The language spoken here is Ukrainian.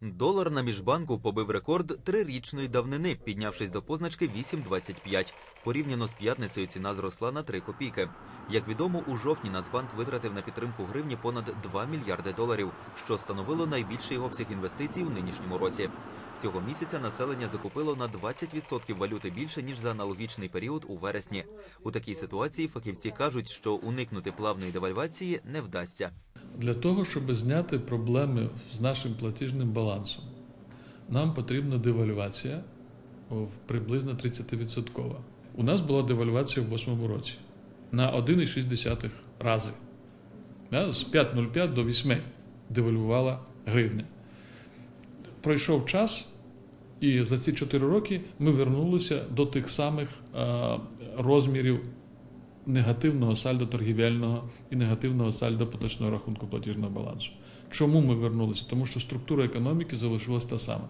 Долар на міжбанку побив рекорд трирічної давнини, піднявшись до позначки 8,25. Порівняно з п'ятницею ціна зросла на 3 копійки. Як відомо, у жовтні Нацбанк витратив на підтримку гривні понад 2 мільярди доларів, що становило найбільший обсяг інвестицій у нинішньому році. Цього місяця населення закупило на 20% валюти більше ніж за аналогічний період у вересні. У такій ситуації фахівці кажуть, що уникнути плавної девальвації не вдасться. Для того, щоб зняти проблеми з нашим платіжним балансом, нам потрібна девальвація приблизно 30%. У нас була девальвація в 2008 році на 1,6 рази. З 5,05 до 8 девальвувала гривня. Пройшов час, і за ці 4 роки ми вернулися до тих самих е, розмірів негативного сальдо торгівельного і негативного сальдо поточного рахунку платіжного балансу. Чому ми вернулися? Тому що структура економіки залишилась та сама.